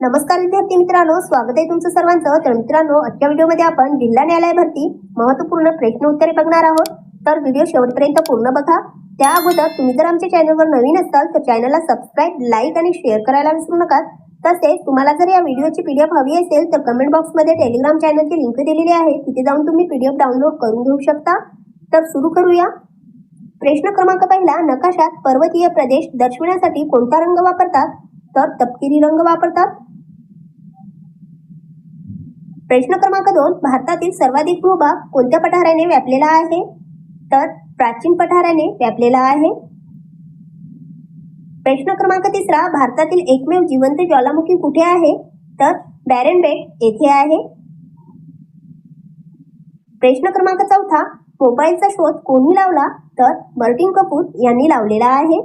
नमस्कार विद्यार्थी मित्रांनो स्वागत आहे तुमचं सर्वांचं. तर मित्रांनो आजच्या व्हिडिओमध्ये आपण जिल्हा न्यायालय भरती महत्त्वपूर्ण प्रश्न उत्तरे बघणार आहोत. तर व्हिडिओ शेवटपर्यंत पूर्ण बघा. त्या अगोदर तुम्ही जर आमच्या चॅनलवर नवीन असाल तर चॅनलला सबस्क्राईब लाईक आणि शेअर करायला विसरू नका. तसेच तुम्हाला जर या व्हिडिओची पीडीएफ हवी असेल तर कमेंट बॉक्समध्ये टेलिग्राम चॅनलची लिंक दिलेली आहे. तिथे जाऊन तुम्ही पीडीएफ डाउनलोड करून घेऊ शकता. तर सुरू करूया. प्रश्न क्रमांक पहिला नकाशात पर्वतीय प्रदेश दर्शविण्यासाठी कोणता रंग वापरतात? तर तपकिरी रंग वापरतात. प्रश्न क्रमांक दोन भारतातील सर्वाधिक भूभाग कोणत्या पठाराने व्यापलेला आहे? तर प्राचीन पठाराने व्यापलेला आहे. प्रश्न क्रमांक तिसरा भारतातील एकमेव जिवंत ज्वालामुखी कुठे आहे? तर बॅरन बेट येथे आहे. प्रश्न क्रमांक चौथा मोबाईलचा शोध कोणी लावला? तर मर्टिन कपूर यांनी लावलेला आहे.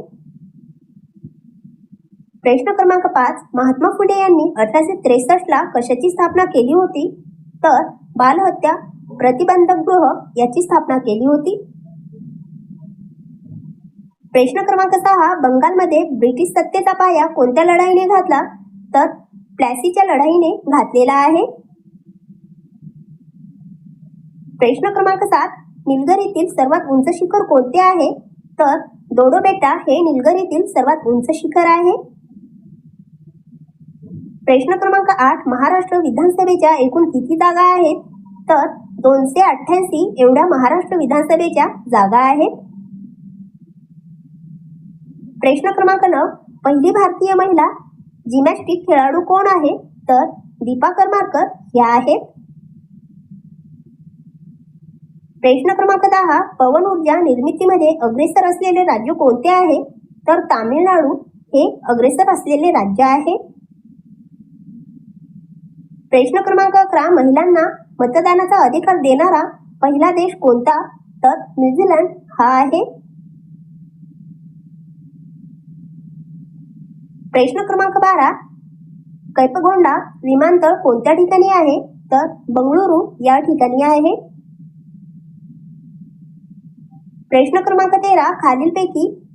प्रश्न क्रमांक पाच महात्मा फुले यांनी अठराशे त्रेसष्ट ला कशाची स्थापना केली होती? तर बालहत्या प्रतिबंधक गृह याची स्थापना केली होती. प्रश्न क्रमांक सहा बंगालमध्ये ब्रिटिश सत्तेचा पाया कोणत्या लढाईने घातला? तर प्लॅसीच्या लढाईने घातलेला आहे. प्रश्न क्रमांक सात निलगरीतील सर्वात उंच शिखर कोणते आहे? तर दोडो बेटा हे निलगरीतील सर्वात उंच शिखर आहे. प्रश्न क्रमांक आठ महाराष्ट्र विधानसभेच्या एकूण किती जागा आहेत? तर दोनशे अठ्ठ्याऐंशी एवढ्या महाराष्ट्र विधानसभेच्या जागा आहेत. प्रश्न क्रमांक नऊ पहिली भारतीय महिला जिमॅस्टिक खेळाडू कोण आहे? तर दीपा करमारकर या आहेत. प्रश्न क्रमांक दहा पवन ऊर्जा निर्मितीमध्ये अग्रेसर असलेले राज्य कोणते आहे? तर तामिळनाडू हे अग्रेसर असलेले राज्य आहे. प्रश्न क्रमांक अकरा महिलांना मतदानाचा अधिकार देणारा पहिला देश कोणता? तर न्यूझीलंड हा आहे. प्रश्न क्रमांक बारा कैपगोंडा विमानतळ कोणत्या ठिकाणी आहे? तर बंगळुरू या ठिकाणी आहे. प्रश्न क्रमांक तेरा खालीलपैकी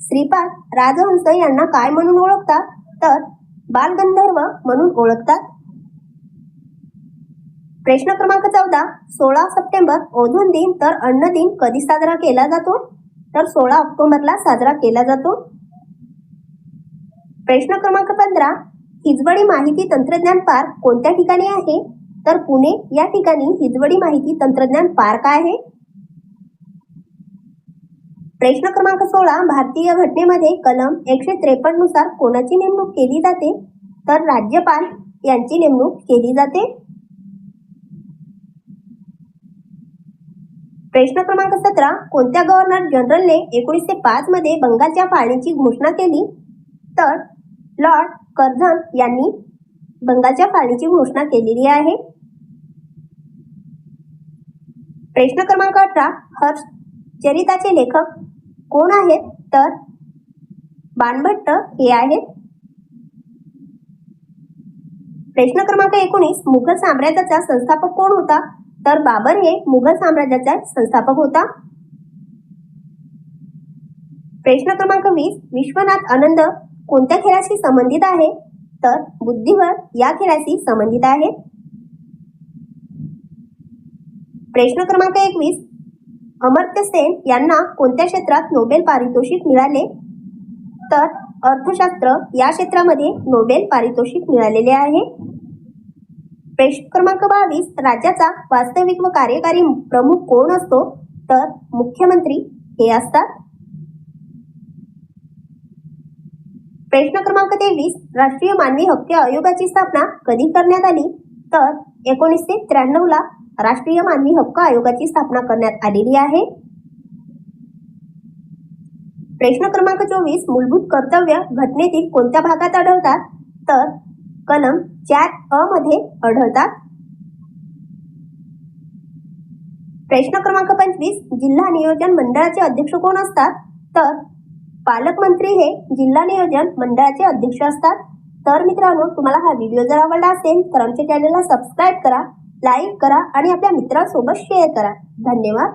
श्रीपाद राजहंस यांना काय म्हणून ओळखतात? तर बालगंधर्व म्हणून ओळखतात. प्रश्न क्रमांक चौदा सोळा सप्टेंबर ओझोन दिन तर अन्न दिन कधी साजरा केला जातो? तर सोळा ऑक्टोबरला साजरा केला जातो. प्रश्न क्रमांक पंधरा हिजवडी माहिती तंत्रज्ञान पार्क कोणत्या ठिकाणी आहे? तर पुणे या ठिकाणी हिजवडी माहिती तंत्रज्ञान पार्क आहे. प्रश्न क्रमांक सोळा भारतीय घटनेमध्ये कलम एकशे त्रेपन्ननुसार कोणाची नेमणूक केली जाते? तर राज्यपाल यांची नेमणूक केली जाते. प्रश्न क्रमांक सतरा कोणत्या गव्हर्नर जनरलने एकोणीसशे पाच मध्ये बंगालच्या फाळणीची घोषणा केली? तर लॉर्ड कर्झन यांनी बंगालच्या फाळणीची घोषणा केलेली आहे. प्रश्न क्रमांक अठरा हर्ष चरिताचे लेखक कोण आहेत? तर बाणभट्ट हे आहेत. प्रश्न क्रमांक एकोणीस मुघल साम्राज्याचा संस्थापक कोण होता? तर बाबर हे मुघल साम्राज्याचा संस्थापक होता. प्रश्न क्रमांक वीस विश्वनाथ आनंद कोणत्या खेळाशी संबंधित आहे? तर बुद्धिबळ या खेळाशी संबंधित आहे. प्रश्न क्रमांक एकवीस अमर्त्य सेन यांना कोणत्या क्षेत्रात नोबेल पारितोषिक मिळाले? तर अर्थशास्त्र या क्षेत्रामध्ये नोबेल पारितोषिक मिळालेले आहे. प्रश्न क्रमांक बावीस राज्याचा वास्तविक व कार्यकारी प्रमुख कोण असतो? तर मुख्यमंत्री हे असतात. प्रश्न क्रमांक तेवीस राष्ट्रीय मानवी हक्क आयोगाची स्थापना कधी करण्यात आली? तर एकोणीसशे त्र्याण्णव ला राष्ट्रीय मानवी हक्क आयोगाची स्थापना करण्यात आलेली आहे. प्रश्न क्रमांक चोवीस मूलभूत कर्तव्य घटनेतील कोणत्या भागात आढळतात? तर कलम चार अ मध्ये आढळतात. प्रश्न क्रमांक पंचवीस जिल्हा नियोजन मंडळाचे अध्यक्ष कोण असतात? तर पालकमंत्री हे जिल्हा नियोजन मंडळाचे अध्यक्ष असतात. तर मित्रांनो तुम्हाला हा व्हिडिओ जर आवडला असेल तर आमच्या चॅनलला सबस्क्राईब करा लाईक करा आणि आपल्या मित्रांसोबत शेअर करा. धन्यवाद.